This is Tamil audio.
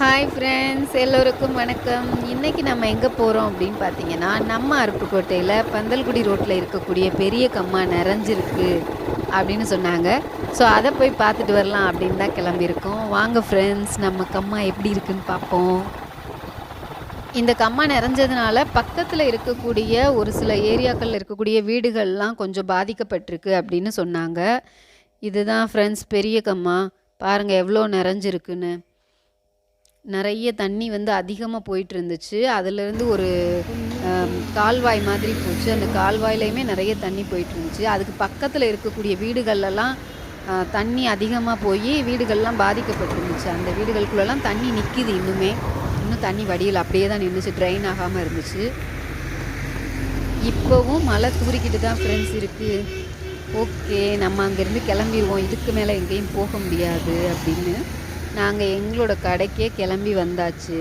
ஹாய் ஃப்ரெண்ட்ஸ் எல்லோருக்கும் வணக்கம். இன்றைக்கி நம்ம எங்கே போகிறோம் அப்படின்னு பார்த்தீங்கன்னா நம்ம அருப்புக்கோட்டையில் பந்தல்குடி ரோட்டில் இருக்கக்கூடிய பெரிய கம்மா நிறைஞ்சிருக்கு அப்படின்னு சொன்னாங்க. ஸோ அதை போய் பார்த்துட்டு வரலாம் அப்படின்னு தான் கிளம்பியிருக்கோம். வாங்க ஃப்ரெண்ட்ஸ் நம்ம கம்மா எப்படி இருக்குன்னு பார்ப்போம். இந்த கம்மா நிறைஞ்சதுனால பக்கத்தில் இருக்கக்கூடிய ஒரு சில ஏரியாக்களில் இருக்கக்கூடிய வீடுகள்லாம் கொஞ்சம் பாதிக்கப்பட்டிருக்கு அப்படின்னு சொன்னாங்க. இதுதான் ஃப்ரெண்ட்ஸ் பெரிய கம்மா. பாருங்கள் எவ்வளோ நிறைஞ்சிருக்குன்னு. நிறைய தண்ணி வந்து அதிகமாக போயிட்டு இருந்துச்சு அதுலேருந்து ஒரு கால்வாய் மாதிரி போச்சு. அந்த கால்வாயிலையுமே நிறைய தண்ணி போயிட்டு இருந்துச்சு அதுக்கு பக்கத்தில் இருக்கக்கூடிய வீடுகள்லாம் தண்ணி அதிகமாக போய் வீடுகள்லாம் பாதிக்கப்பட்டிருந்துச்சு. அந்த வீடுகளுக்குள்ளெல்லாம் தண்ணி நிற்கிது இன்னுமே. இன்னும் தண்ணி வடியில். அப்படியே தான் நின்றுச்சு ட்ரைன் ஆகாமல் இருந்துச்சு. இப்போவும் மழை தூரிக்கிட்டு தான் ஃப்ரெண்ட்ஸ் இருக்குது ஓகே நம்ம அங்கேருந்து கிளம்பிடுவோம் இதுக்கு மேலே எங்கேயும் போக முடியாது அப்படின்னு. நாங்கள் எங்களோட கடைக்கே கிளம்பி வந்தாச்சு.